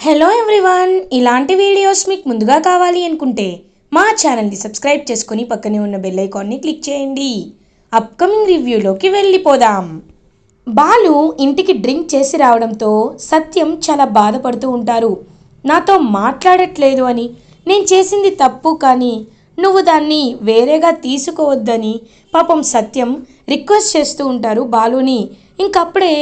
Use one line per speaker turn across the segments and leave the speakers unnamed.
Hello everyone ఇలాంటి videos మీకు ముందుగా కావాలి అనుకుంటే మా ఛానల్ని సబ్స్క్రైబ్ చేసుకుని పక్కనే ఉన్న బెల్ ఐకాన్ని క్లిక్ చేయండి. అప్కమింగ్ రివ్యూలోకి వెళ్ళిపోదాం. బాలు ఇంటికి డ్రింక్ చేసి రావడంతో సత్యం చాలా బాధపడుతూ ఉంటారు. నాతో మాట్లాడట్లేదు అని నేను చేసింది తప్పు కానీ నువ్వు దాన్ని వేరేగా తీసుకోవద్దని పాపం సత్యం రిక్వెస్ట్ చేస్తూ ఉంటారు బాలుని. ఇంకప్పుడే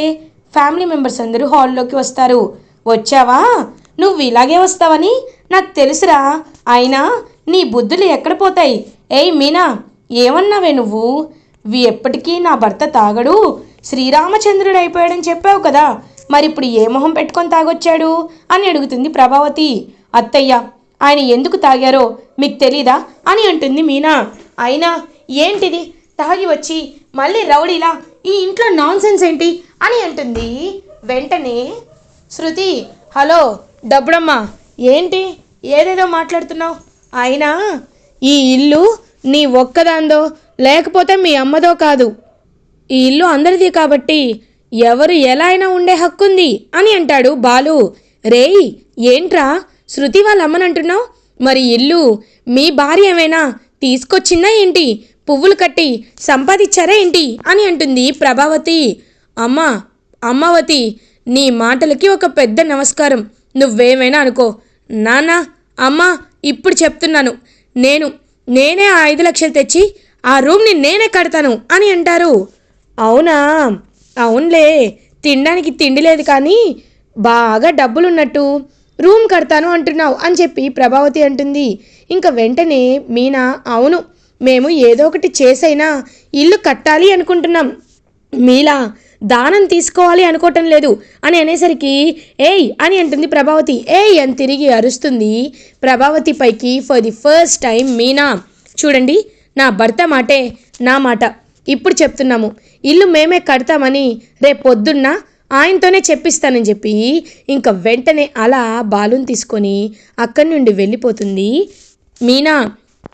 ఫ్యామిలీ మెంబర్స్ అందరూ హాల్లోకి వస్తారు. వచ్చావా? నువ్వు ఇలాగే వస్తావని? నాకు తెలుసురా. అయినా నీ బుద్ధులు ఎక్కడ పోతాయి? ఏయ్ మీనా ఏమన్నావే నువ్వు? ఇవి ఎప్పటికీ నా భర్త తాగడు. శ్రీరామచంద్రుడు అయిపోయాడని చెప్పావు కదా. మరి ఇప్పుడు ఏ మొహం పెట్టుకొని తాగొచ్చాడు? అని అడుగుతుంది ప్రభావతి. అత్తయ్య ఆయన ఎందుకు తాగారో మీకు తెలీదా? అని అంటుంది మీనా. అయినా ఏంటిది? తాగి వచ్చి మళ్ళీ రౌడీలా ఈ ఇంట్లో నాన్సెన్స్ ఏంటి? అని అంటుంది. వెంటనే శృతి హలో డబ్బుడమ్మా ఏంటి? ఏదేదో మాట్లాడుతున్నావు? అయినా ఈ ఇల్లు నీ ఒక్కదాందో లేకపోతే మీ అమ్మదో కాదు. ఈ ఇల్లు అందరిది కాబట్టి ఎవరు ఎలా అయినా ఉండే హక్కుంది అని అంటాడు బాలు. రేయ్ ఏంట్రా? శృతి వాళ్ళమ్మని అంటున్నావు మరి ఇల్లు మీ భార్య ఏమైనా తీసుకొచ్చిందా ఏంటి? పువ్వులు కట్టి సంపాదించారా ఏంటి? అని అంటుంది ప్రభావతి. అమ్మ అమ్మవతి నీ మాటలకి ఒక పెద్ద నమస్కారం. నువ్వేమైనా అనుకో నానా అమ్మా ఇప్పుడు చెప్తున్నాను. నేను నేనే ఆ ఐదు లక్షలు తెచ్చి ఆ రూమ్ని నేనే కడతాను అని అంటారు. అవునా? అవునులే. తినడానికి తిండి లేదు కానీ బాగా డబ్బులున్నట్టు రూమ్ కడతాను అంటున్నావు అని చెప్పి ప్రభావతి అంటుంది. ఇంకా వెంటనే మీనా అవును మేము ఏదో ఒకటి చేసైనా ఇల్లు కట్టాలి అనుకుంటున్నాం. మీలా దానం తీసుకోవాలి అనుకోవటం లేదు. అని అనేసరికి ఏయ్ అని అంటుంది ప్రభావతి. ఏయ్ అని తిరిగి అరుస్తుంది ప్రభావతి పైకి for the first time Meena. చూడండి నా భర్త మాటే నా మాట. ఇప్పుడు చెప్తున్నాము. ఇల్లు మేమే కడతామని రేపు పొద్దున్న ఆయనతోనే చెప్పిస్తానని చెప్పి ఇంకా వెంటనే అలా బాలుని తీసుకొని అక్కడి నుండి వెళ్ళిపోతుంది. మీనా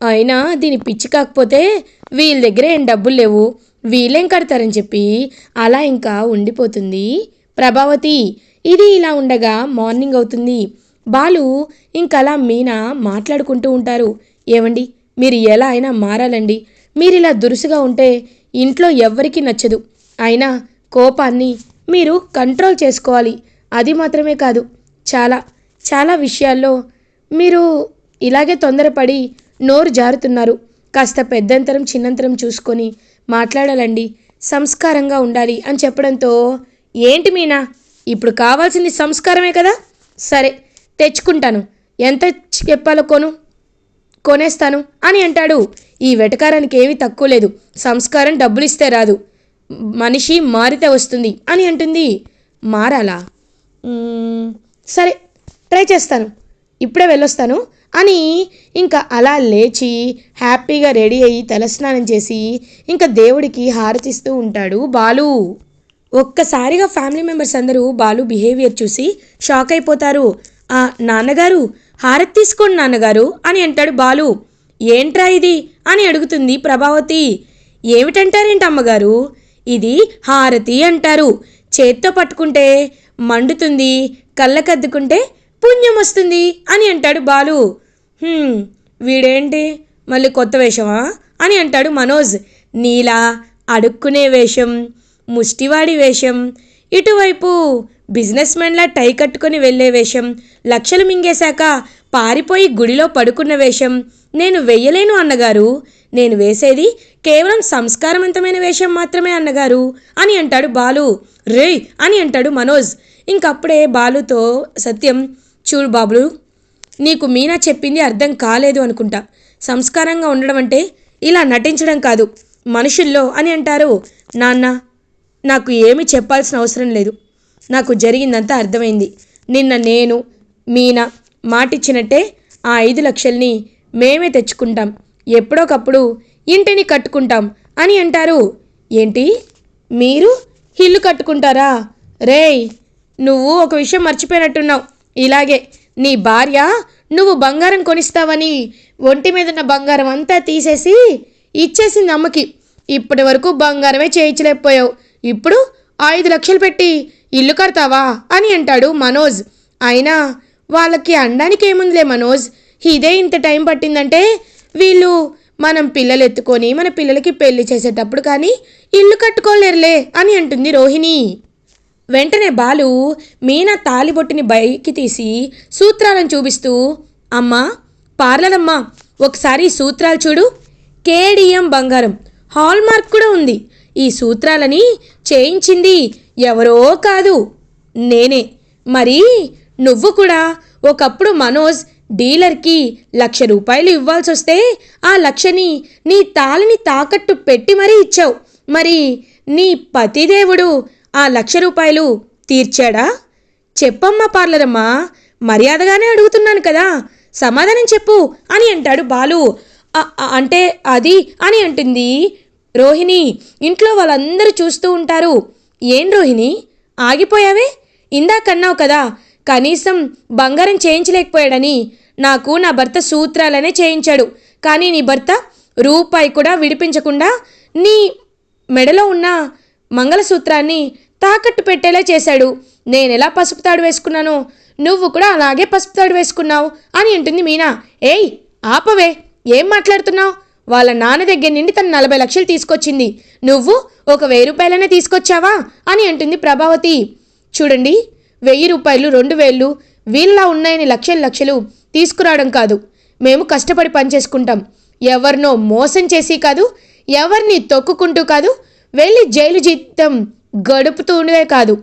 అయినా దీని పిచ్చి కాకపోతే వీళ్ళ దగ్గర ఏం డబ్బులు లేవు. వీలేం కడతారని చెప్పి అలా ఇంకా ఉండిపోతుంది. ప్రభావతి ఇది ఇలా ఉండగా మార్నింగ్ అవుతుంది. బాలు ఇంకా అలా మీనా మాట్లాడుకుంటూ ఉంటారు. ఏమండి మీరు ఎలా అయినా మారాలండి. మీరు ఇలా దురుసుగా ఉంటే ఇంట్లో ఎవ్వరికీ నచ్చదు. అయినా కోపాన్ని మీరు కంట్రోల్ చేసుకోవాలి. అది మాత్రమే కాదు చాలా చాలా విషయాల్లో మీరు ఇలాగే తొందరపడి నోరు జారుతున్నారు. కాస్త పెద్దంతరం చిన్నంతరం చూసుకొని మాట్లాడాలండి. సంస్కారంగా ఉండాలి అని చెప్పడంతో ఏంటి మీనా ఇప్పుడు కావాల్సింది సంస్కారమే కదా? సరే తెచ్చుకుంటాను. ఎంత చెప్పాలో కొను కొనేస్తాను అని అంటాడు. ఈ వెటకారానికి ఏమీ తక్కువ లేదు. సంస్కారం డబ్బులు ఇస్తే రాదు. మనిషి మారితే వస్తుంది అని అంటుంది. మారాలా? సరే ట్రై చేస్తాను. ఇప్పుడే వెళ్ళొస్తాను. అని ఇంకా అలా లేచి హ్యాపీగా రెడీ అయ్యి తలస్నానం చేసి ఇంకా దేవుడికి హారతిస్తూ ఉంటాడు బాలు. ఒక్కసారిగా ఫ్యామిలీ మెంబర్స్ అందరూ బాలు బిహేవియర్ చూసి షాక్ అయిపోతారు. ఆ నాన్నగారు హారతి తీసుకోండి నాన్నగారు అని అంటాడు బాలు. ఏంట్రా ఇది? అని అడుగుతుంది ప్రభావతి. ఏమిటంటారేంటి అమ్మగారు? ఇది హారతి అంటారు. చేత్తో పట్టుకుంటే మండుతుంది కళ్ళకద్దుకుంటే పుణ్యం వస్తుంది అని అంటాడు బాలు. వీడేంటి? మళ్ళీ కొత్త వేషమా? అని అంటాడు మనోజ్. నీలా అడుక్కునే వేషం ముష్టివాడి వేషం ఇటువైపు బిజినెస్ మెన్లా టై కట్టుకొని వెళ్ళే వేషం లక్షలు మింగేశాక పారిపోయి గుడిలో పడుకున్న వేషం నేను వెయ్యలేను అన్నగారు. నేను వేసేది కేవలం సంస్కారవంతమైన వేషం మాత్రమే అన్నగారు అని అంటాడు బాలు. రేయ్ అని అంటాడు మనోజ్. ఇంకప్పుడే బాలుతో సత్యం చూడు బాబులు నీకు మీనా చెప్పింది అర్థం కాలేదు అనుకుంటా. సంస్కారంగా ఉండడం అంటే ఇలా నటించడం కాదు. మనుషుల్లో అని అంటారు. నాన్న నాకు ఏమి చెప్పాల్సిన అవసరం లేదు. నాకు జరిగిందంతా అర్థమైంది. నిన్న నేను మీనా మాటిచ్చినట్టే ఆ ఐదు లక్షల్ని మేమే తెచ్చుకుంటాం. ఎప్పుడోకప్పుడు ఇంటిని కట్టుకుంటాం అని అంటారు. ఏంటి? మీరు ఇల్లు కట్టుకుంటారా? రేయ్ నువ్వు ఒక విషయం మర్చిపోయినట్టున్నావు. ఇలాగే నీ భార్య నువ్వు బంగారం కొనిస్తావని ఒంటి మీద ఉన్న బంగారం అంతా తీసేసి ఇచ్చేసింది అమ్మకి. ఇప్పటి వరకు బంగారమే చేయించలేకపోయావు. ఇప్పుడు ఐదు లక్షలు పెట్టి ఇల్లు కడతావా అని అంటాడు మనోజ్. అయినా వాళ్ళకి అనడానికి ఏముందిలే మనోజ్? ఇదే ఇంత టైం పట్టిందంటే వీళ్ళు మనం పిల్లలు ఎత్తుకొని మన పిల్లలకి పెళ్ళి చేసేటప్పుడు కానీ ఇల్లు కట్టుకోలేరులే అని అంటుంది రోహిణి. వెంటనే బాలు మీనా తాలిబొట్టిని బయకి తీసి సూత్రాలను చూపిస్తూ అమ్మా పార్లరమ్మా ఒకసారి సూత్రాలు చూడు. కేడిఎం బంగారం హాల్మార్క్ కూడా ఉంది. ఈ సూత్రాలని చేయించింది ఎవరో కాదు నేనే. మరి నువ్వు కూడా ఒకప్పుడు మనోజ్ డీలర్కి లక్ష రూపాయలు ఇవ్వాల్సి వస్తే ఆ లక్షని నీ తాళిని తాకట్టు పెట్టి మరీ ఇచ్చావు. మరి నీ పతిదేవుడు ఆ లక్ష రూపాయలు తీర్చాడా? చెప్పమ్మా పార్లరమ్మా మర్యాదగానే అడుగుతున్నాను కదా. సమాధానం చెప్పు అని అంటాడు బాలు. అంటే అది అని అంటుంది. రోహిణి ఇంట్లో వాళ్ళందరూ చూస్తూ ఉంటారు. ఏం రోహిణి? ఆగిపోయావే? ఇందాకన్నావు కదా కనీసం బంగారం చేయించలేకపోయాడని. నాకు నా భర్త సూత్రాలనే చేయించాడు. కానీ నీ భర్త రూపాయి కూడా విడిపించకుండా నీ మెడలో ఉన్న మంగళసూత్రాన్ని తాకట్టు పెట్టేలా చేశాడు. నేనెలా పసుపు తాడు వేసుకున్నానో? నువ్వు కూడా అలాగే పసుపు తాడు వేసుకున్నావు అని అంటుంది మీనా. ఏయ్ ఆపవే. ఏం మాట్లాడుతున్నావు? వాళ్ళ నాన్న దగ్గర నుండి తను నలభై లక్షలు తీసుకొచ్చింది. నువ్వు ఒక వెయ్యి రూపాయలనే తీసుకొచ్చావా? అని అంటుంది ప్రభావతి. చూడండి వెయ్యి రూపాయలు రెండు వేలు వీళ్ళ ఉన్నాయని లక్షలు లక్షలు తీసుకురావడం కాదు. మేము కష్టపడి పనిచేసుకుంటాం. ఎవరినో మోసం చేసి కాదు ఎవరిని తొక్కుకుంటూ కాదు వెళ్ళి జైలు జీతం గడుపుతూనే కాదు.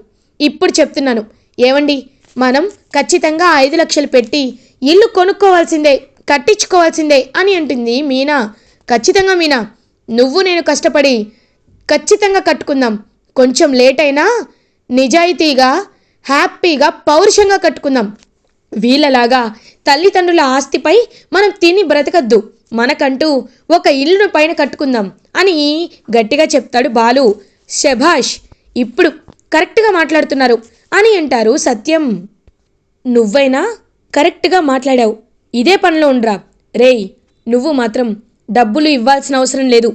ఇప్పుడు చెప్తున్నాను. ఏమండి మనం ఖచ్చితంగా ఐదు లక్షలు పెట్టి ఇల్లు కొనుక్కోవాల్సిందే కట్టించుకోవాల్సిందే అని అంటుంది మీనా. ఖచ్చితంగా మీనా. నువ్వు నేను కష్టపడి ఖచ్చితంగా కట్టుకుందాం. కొంచెం లేట్ అయినా నిజాయితీగా హ్యాపీగా పౌరుషంగా కట్టుకుందాం. వీళ్ళలాగా తల్లిదండ్రుల ఆస్తిపై మనం తిని బ్రతకద్దు. మనకంటూ ఒక ఇల్లును పైన కట్టుకుందాం అని గట్టిగా చెప్తాడు బాలు. శభాష్ ఇప్పుడు కరెక్ట్గా మాట్లాడుతున్నారు అని అంటారు సత్యం. నువ్వైనా కరెక్ట్గా మాట్లాడావు. ఇదే పనిలో ఉండరా. రేయ్ నువ్వు మాత్రం డబ్బులు ఇవ్వాల్సిన అవసరం లేదు.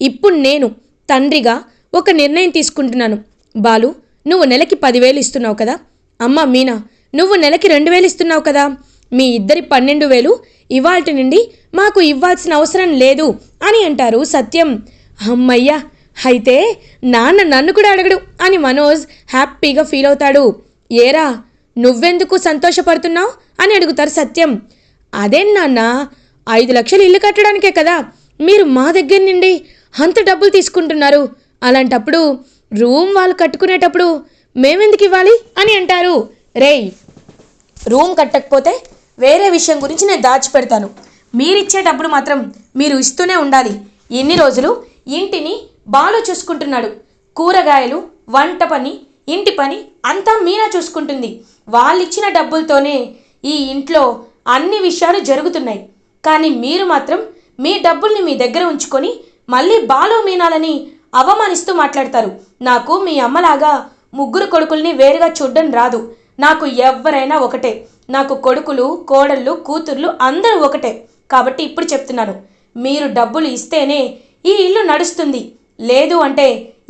ఇప్పుడు నేను తండ్రిగా ఒక నిర్ణయం తీసుకుంటున్నాను. బాలు నువ్వు నెలకి పదివేలు ఇస్తున్నావు కదా? అమ్మ మీనా నువ్వు నెలకి రెండు వేలు ఇస్తున్నావు కదా? మీ ఇద్దరి పన్నెండు వేలు ఇవాల్టి నుండి మాకు ఇవ్వాల్సిన అవసరం లేదు అని అంటారు సత్యం. అమ్మయ్యా అయితే నాన్న నన్ను కూడా అడగడు అని మనోజ్ హ్యాపీగా ఫీల్ అవుతాడు. ఏరా నువ్వెందుకు సంతోషపడుతున్నావు అని అడుగుతారు సత్యం. అదేం నాన్న ఐదు లక్షలు ఇల్లు కట్టడానికే కదా మీరు మా దగ్గర నుండి అంత డబ్బులు తీసుకుంటున్నారు. అలాంటప్పుడు రూమ్ వాళ్ళు కట్టుకునేటప్పుడు మేమెందుకు ఇవ్వాలి అని అంటారు. రేయ్ రూమ్ కట్టకపోతే వేరే విషయం గురించి నేను దాచిపెడతాను. మీరిచ్చే డబ్బులు మాత్రం మీరు ఇస్తూనే ఉండాలి. ఎన్ని రోజులు ఇంటిని బాలు చూసుకుంటున్నాడు. కూరగాయలు వంట పని ఇంటి పని అంతా మీనా చూసుకుంటుంది. వాళ్ళిచ్చిన డబ్బులతోనే ఈ ఇంట్లో అన్ని విషయాలు జరుగుతున్నాయి. కానీ మీరు మాత్రం మీ డబ్బుల్ని మీ దగ్గర ఉంచుకొని మళ్ళీ బాలు మీనాలని అవమానిస్తూ మాట్లాడతారు. నాకు మీ అమ్మలాగా ముగ్గురు కొడుకుల్ని వేరుగా చూడడం రాదు. నాకు ఎవరైనా ఒకటే. నాకు కొడుకులు కోడళ్ళు కూతుర్లు అందరూ ఒకటే. కాబట్టి ఇప్పుడు చెప్తున్నాను. మీరు డబ్బులు ఇస్తేనే ఈ ఇల్లు నడుస్తుంది. లేదు అంటే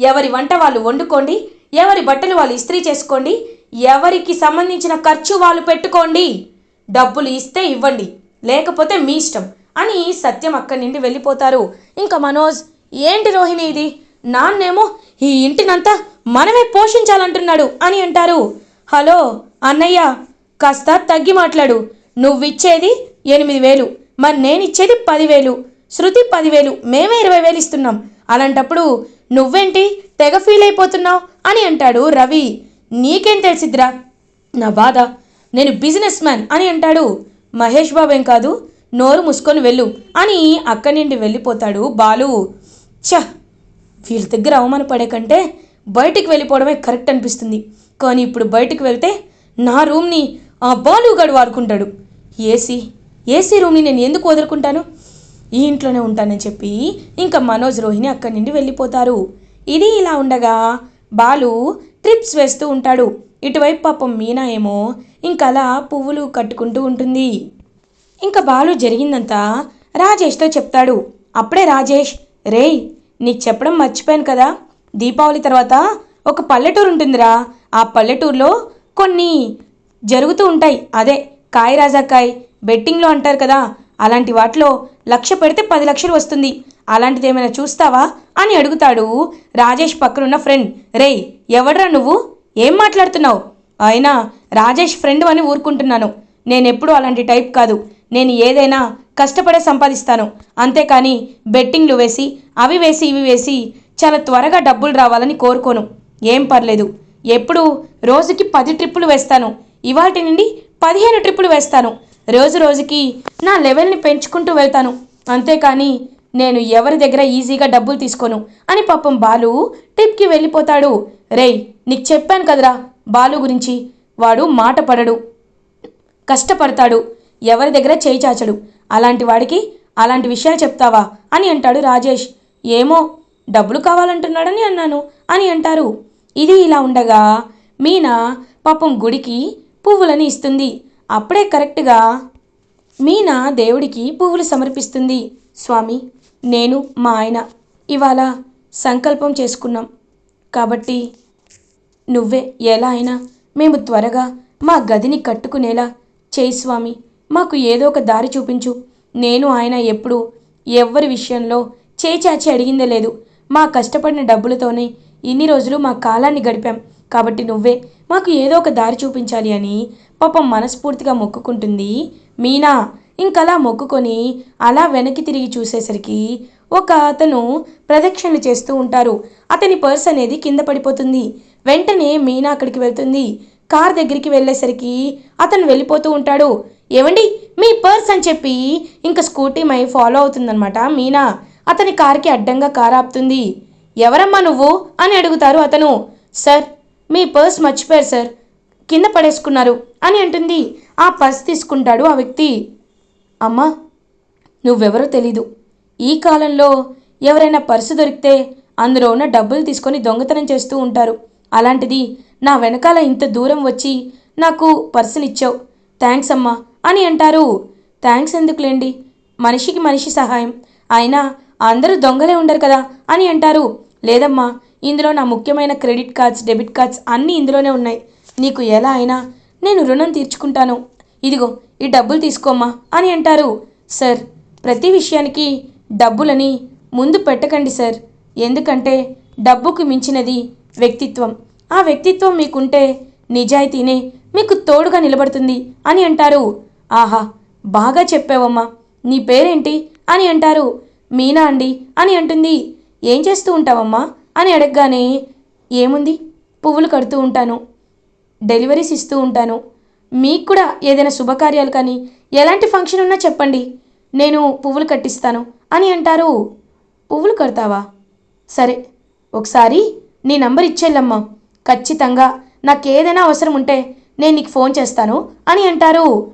ఎవరి వంట వాళ్ళు వండుకోండి ఎవరి బట్టలు వాళ్ళు ఇస్త్రీ చేసుకోండి ఎవరికి సంబంధించిన ఖర్చు వాళ్ళు పెట్టుకోండి. డబ్బులు ఇస్తే ఇవ్వండి లేకపోతే మీ ఇష్టం అని సత్యం అక్కడి నుండి వెళ్ళిపోతారు. ఇంకా మనోజ్ ఏంటి రోహిణి ఇది? నాన్నేమో ఈ ఇంటినంతా మనమే పోషించాలంటున్నాడు అని అంటారు. హలో అన్నయ్య. కాస్త తగ్గి మాట్లాడు. నువ్విచ్చేది ఎనిమిది వేలు. మరి నేనిచ్చేది పదివేలు. శృతి పదివేలు. మేమే ఇరవై వేలు ఇస్తున్నాం. అలాంటప్పుడు నువ్వేంటి తెగ ఫీల్ అయిపోతున్నావు అని అంటాడు రవి. నీకేం తెలిసిద్రా? నా బాధ. నేను బిజినెస్ మ్యాన్ అని అంటాడు. మహేష్ బాబు ఏం కాదు. నోరు మూసుకొని వెళ్ళు అని అక్కడి నుండి వెళ్ళిపోతాడు బాలు. ఛ! వీళ్ళ దగ్గర అవమానపడే కంటే బయటికి వెళ్ళిపోవడమే కరెక్ట్ అనిపిస్తుంది. కానీ ఇప్పుడు బయటికి వెళ్తే నా రూమ్ని ఆ బాలుగాడు వాడుకుంటాడు ఏసీ ఏసీ రూమ్ని నేను ఎందుకు వదులుకుంటాను? ఈ ఇంట్లోనే ఉంటానని చెప్పి ఇంకా మనోజ్ రోహిణి అక్కడి నుండి వెళ్ళిపోతారు. ఇది ఇలా ఉండగా బాలు ట్రిప్స్ వేస్తూ ఉంటాడు. ఇటువైపు పాపం మీనా ఏమో ఇంకలా పువ్వులు కట్టుకుంటూ ఉంటుంది. ఇంకా బాలు జరిగిందంతా రాజేష్తో చెప్తాడు. అప్పుడే రాజేష్ రేయ్ నీకు చెప్పడం మర్చిపోయాను కదా. దీపావళి తర్వాత ఒక పల్లెటూరు ఉంటుందిరా. ఆ పల్లెటూరులో కొన్ని జరుగుతూ ఉంటాయి. అదే కాయ్ రాజాకాయ్ బెట్టింగ్లో అంటారు కదా అలాంటి వాటిలో లక్ష పెడితే పది లక్షలు వస్తుంది. అలాంటిది ఏమైనా చూస్తావా అని అడుగుతాడు రాజేష్ పక్కనున్న ఫ్రెండ్ రేయ్ ఎవడ్రా నువ్వు? ఏం మాట్లాడుతున్నావు? అయినా రాజేష్ ఫ్రెండ్ అని ఊరుకుంటున్నాను. నేనెప్పుడు అలాంటి టైప్ కాదు. నేను ఏదైనా కష్టపడే సంపాదిస్తాను. అంతేకాని బెట్టింగ్లు వేసి అవి వేసి ఇవి వేసి చాలా త్వరగా డబ్బులు రావాలని కోరుకోను. ఏం పర్లేదు. ఎప్పుడు రోజుకి పది ట్రిప్పులు వేస్తాను. ఇవాటి నుండి పదిహేను ట్రిప్పులు వేస్తాను. రోజు రోజుకి నా లెవెల్ని పెంచుకుంటూ వెళ్తాను. అంతేకాని నేను ఎవరి దగ్గర ఈజీగా డబ్బులు తీసుకోను. అని పాపం బాలు ట్రిప్కి వెళ్ళిపోతాడు. రేయ్ నీకు చెప్పాను కదరా బాలు గురించి. వాడు మాట పడడు. కష్టపడతాడు. ఎవరి దగ్గర చేయి చాచడు. అలాంటి వాడికి అలాంటి విషయాలు చెప్తావా? అని అంటాడు రాజేష్. ఏమో డబ్బులు కావాలంటున్నాడని అన్నాను. అని అంటారు. ఇది ఇలా ఉండగా మీనా పాపం గుడికి పువ్వులని ఇస్తుంది. అప్పుడే కరెక్ట్గా మీనా దేవుడికి పువ్వులు సమర్పిస్తుంది. స్వామి నేను మా ఆయన ఇవాళ సంకల్పం చేసుకున్నాం. కాబట్టి నువ్వే ఎలా అయినా మేము త్వరగా మా గదిని కట్టుకునేలా చేయి స్వామి. మాకు ఏదో ఒక దారి చూపించు. నేను ఆయన ఎప్పుడు ఎవ్వరి విషయంలో చేచాచి అడిగిందే లేదు. మా కష్టపడిన డబ్బులతోనే ఇన్ని రోజులు మా కాలాన్ని గడిపాం. కాబట్టి నువ్వే మాకు ఏదో ఒక దారి చూపించాలి అని పాపం మనస్ఫూర్తిగా మొక్కుకుంటుంది మీనా. ఇంకలా మొక్కుకొని అలా వెనక్కి తిరిగి చూసేసరికి ఒక అతను ప్రదక్షిణలు చేస్తూ ఉంటారు. అతని పర్స్ అనేది కింద పడిపోతుంది. వెంటనే మీనా అక్కడికి వెళ్తుంది. కార్ దగ్గరికి వెళ్ళేసరికి అతను వెళ్ళిపోతూ ఉంటాడు. ఏమండి మీ పర్స్ అని చెప్పి ఇంకా స్కూటీ మై ఫాలో అవుతుందన్నమాట మీనా. అతని కార్కి అడ్డంగా కారు ఆపుతుంది. ఎవరమ్మా నువ్వు? అని అడుగుతారు అతను. సార్ మీ పర్స్ మర్చిపోయారు సార్. కింద పడేసుకున్నారు అని అంటుంది. ఆ పర్స్ తీసుకుంటాడు ఆ వ్యక్తి. అమ్మా నువ్వెవరో తెలీదు. ఈ కాలంలో ఎవరైనా పర్సు దొరికితే అందులో ఉన్న డబ్బులు తీసుకొని దొంగతనం చేస్తూ ఉంటారు. అలాంటిది నా వెనకాల ఇంత దూరం వచ్చి నాకు పర్సునిచ్చావు. థ్యాంక్స్ అమ్మా అని అంటారు. థ్యాంక్స్ ఎందుకులేండి? మనిషికి మనిషి సహాయం. అయినా అందరూ దొంగలే ఉండరు కదా అని అంటారు. లేదమ్మా ఇందులో నా ముఖ్యమైన క్రెడిట్ కార్డ్స్ డెబిట్ కార్డ్స్ అన్నీ ఇందులోనే ఉన్నాయి. నీకు ఎలా అయినా నేను రుణం తీర్చుకుంటాను. ఇదిగో ఈ డబ్బులు తీసుకోమ్మా అని అంటారు. సార్ ప్రతి విషయానికి డబ్బులని ముందు పెట్టకండి సార్. ఎందుకంటే డబ్బుకు మించినది వ్యక్తిత్వం. ఆ వ్యక్తిత్వం మీకుంటే నిజాయితీనే మీకు తోడుగా నిలబడుతుంది అని అంటారు. ఆహా బాగా చెప్పావమ్మా. నీ పేరేంటి? అని అంటారు. మీనా అండి అని అంటుంది. ఏం చేస్తూ ఉంటావమ్మా? అని అడగగానే ఏముంది? పువ్వులు కడుతూ ఉంటాను. డెలివరీస్ ఇస్తూ ఉంటాను. మీకు కూడా ఏదైనా శుభకార్యాలు కానీ ఎలాంటి ఫంక్షన్ ఉన్నా చెప్పండి. నేను పువ్వులు కట్టిస్తాను. అని అంటారు. పువ్వులు కడతావా? సరే. ఒకసారి నీ నంబర్ ఇచ్చేళ్ళమ్మా ఖచ్చితంగా నాకేదైనా అవసరం ఉంటే నేను నీకు ఫోన్ చేస్తాను అని అంటారు.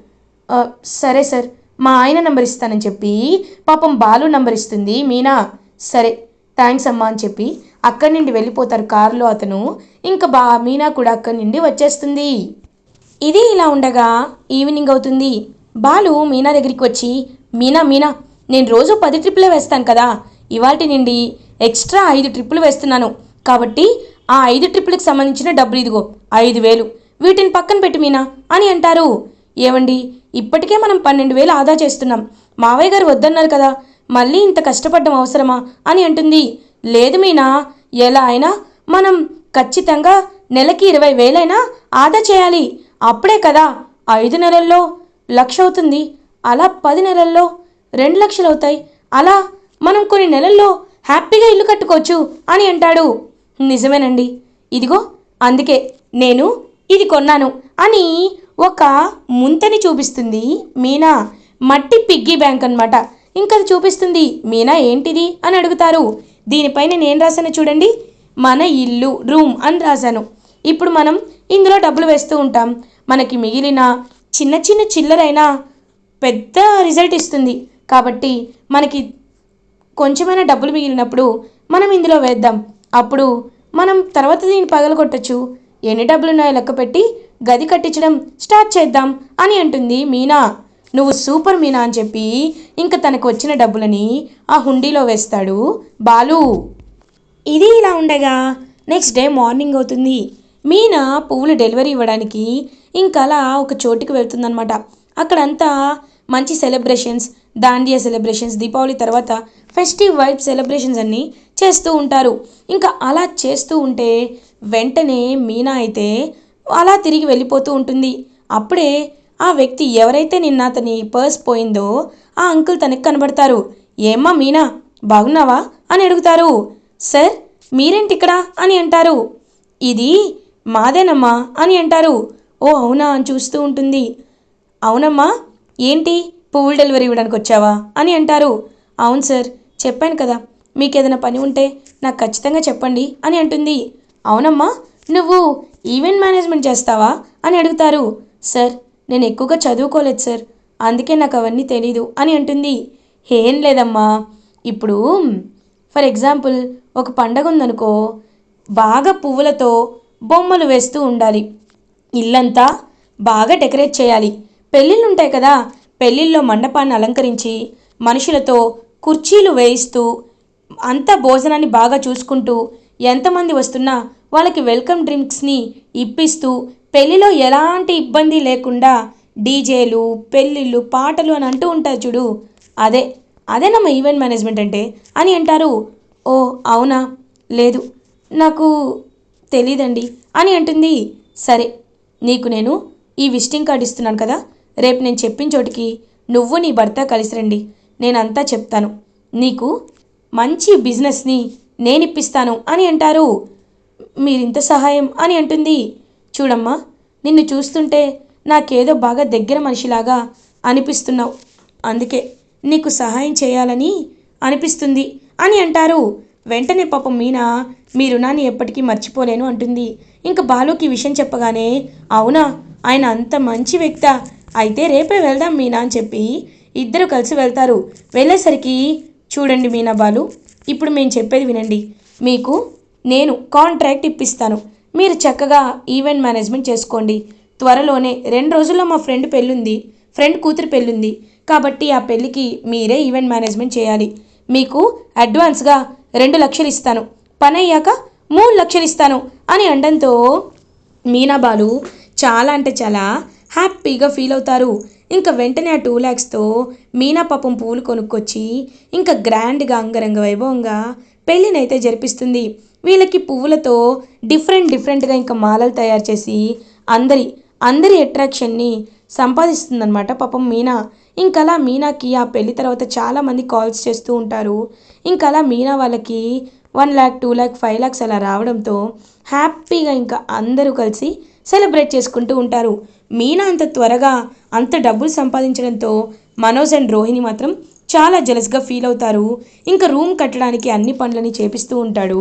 సరే సార్. మా ఆయన నంబర్ ఇస్తానని చెప్పి పాపం బాలు నంబర్ ఇస్తుంది మీనా. సరే. థ్యాంక్స్ అమ్మా అని చెప్పి అక్కడి నుండి వెళ్ళిపోతారు కారులో అతను. ఇంకా బా మీనా కూడా అక్కడి నుండి వచ్చేస్తుంది. ఇది ఇలా ఉండగా ఈవినింగ్ అవుతుంది. బాలు మీనా దగ్గరికి వచ్చి మీనా మీనా నేను రోజు పది ట్రిప్పులే వేస్తాను కదా. ఇవాటి నుండి ఎక్స్ట్రా ఐదు ట్రిప్పులు వేస్తున్నాను. కాబట్టి ఆ ఐదు ట్రిప్పులకు సంబంధించిన డబ్బులు ఇదిగో ఐదు వేలు. వీటిని పక్కన పెట్టు మీనా అని అంటారు. ఏమండి ఇప్పటికే మనం పన్నెండు వేలు ఆదా చేస్తున్నాం. మావయ్య గారు వద్దన్నారు కదా. మళ్ళీ ఇంత కష్టపడడం అవసరమా? అని అంటుంది. లేదు మీనా ఎలా అయినా మనం ఖచ్చితంగా నెలకి ఇరవై వేలైనా ఆదా చేయాలి. అప్పుడే కదా ఐదు నెలల్లో లక్ష అవుతుంది అలా పది నెలల్లో రెండు లక్షలు అవుతాయి. అలా మనం కొన్ని నెలల్లో హ్యాపీగా ఇల్లు కట్టుకోవచ్చు అని అంటాడు. నిజమేనండి. ఇదిగో అందుకే నేను ఇది కొన్నాను అని ఒక ముంతని చూపిస్తుంది మీనా. మట్టి పిగ్గీ బ్యాంక్ అన్నమాట. ఇంకా అది చూపిస్తుంది. మీనా ఏంటిది అని అడుగుతారు. దీనిపైన నేను రాశాను చూడండి. మన ఇల్లు రూమ్ అని రాశాను. ఇప్పుడు మనం ఇందులో డబ్బులు వేస్తూ ఉంటాం. మనకి మిగిలిన చిన్న చిన్న చిల్లరైనా పెద్ద రిజల్ట్ ఇస్తుంది. కాబట్టి మనకి కొంచెమైనా డబ్బులు మిగిలినప్పుడు మనం ఇందులో వేద్దాం. అప్పుడు మనం తర్వాత దీన్ని పగలగొట్టచ్చు. ఎన్ని డబ్బులున్నాయో లెక్క పెట్టి గది కట్టించడం స్టార్ట్ చేద్దాం అని అంటుంది మీనా. నువ్వు సూపర్ మీనా అని చెప్పి ఇంకా తనకు వచ్చిన డబ్బులని ఆ హుండీలో వేస్తాడు బాలు. ఇది ఇలా ఉండగా నెక్స్ట్ డే మార్నింగ్ అవుతుంది. మీనా పువ్వులు డెలివరీ ఇవ్వడానికి ఇంకా అలా ఒక చోటుకి వెళ్తుందనమాట అక్కడంతా మంచి సెలబ్రేషన్స్ దాండియా సెలబ్రేషన్స్ దీపావళి తర్వాత ఫెస్టివ్ వైబ్ సెలబ్రేషన్స్ అన్నీ చేస్తూ ఉంటారు. ఇంకా అలా చేస్తూ ఉంటే వెంటనే మీనా అయితే అలా తిరిగి వెళ్ళిపోతూ ఉంటుంది. అప్పుడే ఆ వ్యక్తి ఎవరైతే నిన్న అతని పర్స్ పోయిందో ఆ అంకుల్ తనకి కనబడతారు. ఏమ్మా మీనా బాగున్నావా? అని అడుగుతారు. సార్ మీరేంటి ఇక్కడ అని అంటారు. ఇది మాదేనమ్మా? అని అంటారు. ఓ అవునా? అని చూస్తూ ఉంటుంది. అవునమ్మా ఏంటి? పువ్వులు డెలివరీ ఇవ్వడానికి వచ్చావా? అని అంటారు. అవును సార్ చెప్పాను కదా మీకు ఏదైనా పని ఉంటే నాకు ఖచ్చితంగా చెప్పండి అని అంటుంది. అవునమ్మా నువ్వు ఈవెంట్ మేనేజ్మెంట్ చేస్తావా? అని అడుగుతారు. సార్ నేను ఎక్కువగా చదువుకోలేదు సార్. అందుకే నాకు అవన్నీ తెలీదు అని అంటుంది. ఏం లేదమ్మా. ఇప్పుడు ఫర్ ఎగ్జాంపుల్ ఒక పండగ ఉందనుకో బాగా పువ్వులతో బొమ్మలు వేస్తూ ఉండాలి. ఇల్లంతా బాగా డెకరేట్ చేయాలి. పెళ్ళిళ్ళు ఉంటాయి కదా. పెళ్ళిళ్ళలో మండపాన్ని అలంకరించి మనుషులతో కుర్చీలు వేయిస్తూ అంతా భోజనాన్ని బాగా చూసుకుంటూ ఎంతమంది వస్తున్నా వాళ్ళకి వెల్కమ్ డ్రింక్స్ని ఇప్పిస్తూ పెళ్ళిలో ఎలాంటి ఇబ్బంది లేకుండా డీజేలు పెళ్ళిళ్ళు పాటలు అని అంటూ ఉంటారు చూడు. అదే అదేనమ్మా ఈవెంట్ మేనేజ్మెంట్ అంటే అని అంటారు. ఓ అవునా? లేదు. నాకు తెలీదండి అని అంటుంది. సరే నీకు నేను ఈ విజిటింగ్ కార్డు ఇస్తున్నాను కదా. రేపు నేను చెప్పిన చోటికి నువ్వు నీ భర్త కలిసి రండి. నేనంతా చెప్తాను. నీకు మంచి బిజినెస్ని నేను ఇప్పిస్తాను అని అంటారు. మీరింత సహాయం అని అంటుంది. చూడమ్మా నిన్ను చూస్తుంటే నాకేదో బాగా దగ్గర మనిషిలాగా అనిపిస్తున్నావు. అందుకే నీకు సహాయం చేయాలని అనిపిస్తుంది అని అంటారు. వెంటనే పాపం మీనా మీ రుణాన్ని ఎప్పటికీ మర్చిపోలేను అంటుంది. ఇంకా బాలుకి విషయం చెప్పగానే అవునా ఆయన అంత మంచి వ్యక్త. అయితే రేపే వెళ్దాం మీనా అని చెప్పి ఇద్దరు కలిసి వెళ్తారు. వెళ్ళేసరికి చూడండి మీనా బాలు ఇప్పుడు మేము చెప్పేది వినండి. మీకు నేను కాంట్రాక్ట్ ఇప్పిస్తాను. మీరు చక్కగా ఈవెంట్ మేనేజ్మెంట్ చేసుకోండి. త్వరలోనే రెండు రోజుల్లో మా ఫ్రెండ్ పెళ్ళుంది. ఫ్రెండ్ కూతురు పెళ్ళుంది. కాబట్టి ఆ పెళ్ళికి మీరే ఈవెంట్ మేనేజ్మెంట్ చేయాలి. మీకు అడ్వాన్స్గా రెండు లక్షలు ఇస్తాను. పని అయ్యాక మూడు లక్షలు ఇస్తాను అని అనడంతో మీనాబాలు చాలా అంటే చాలా హ్యాపీగా ఫీల్ అవుతారు. ఇంకా వెంటనే ఆ టూ ల్యాక్స్తో మీనా పాపం పూలు కొనుక్కొచ్చి ఇంకా గ్రాండ్గా అంగరంగ వైభవంగా పెళ్ళినైతే జరిపిస్తుంది. వీళ్ళకి పువ్వులతో డిఫరెంట్ డిఫరెంట్గా ఇంకా మాలలు తయారు చేసి అందరి అందరి అట్రాక్షన్ని సంపాదిస్తుందనమాట పాపం మీనా. ఇంకలా మీనాకి ఆ పెళ్ళి తర్వాత చాలామంది కాల్స్ చేస్తూ ఉంటారు. ఇంకలా మీనా వాళ్ళకి one lakh two lakh five lakhs అలా రావడంతో హ్యాపీగా ఇంకా అందరూ కలిసి సెలబ్రేట్ చేసుకుంటూ ఉంటారు. మీనా అంత త్వరగా అంత డబ్బులు సంపాదించడంతో మనోజ్ అండ్ రోహిణి మాత్రం చాలా జలస్గా ఫీల్ అవుతారు. ఇంకా రూమ్ కట్టడానికి అన్ని పనులని చేపిస్తూ ఉంటాడు.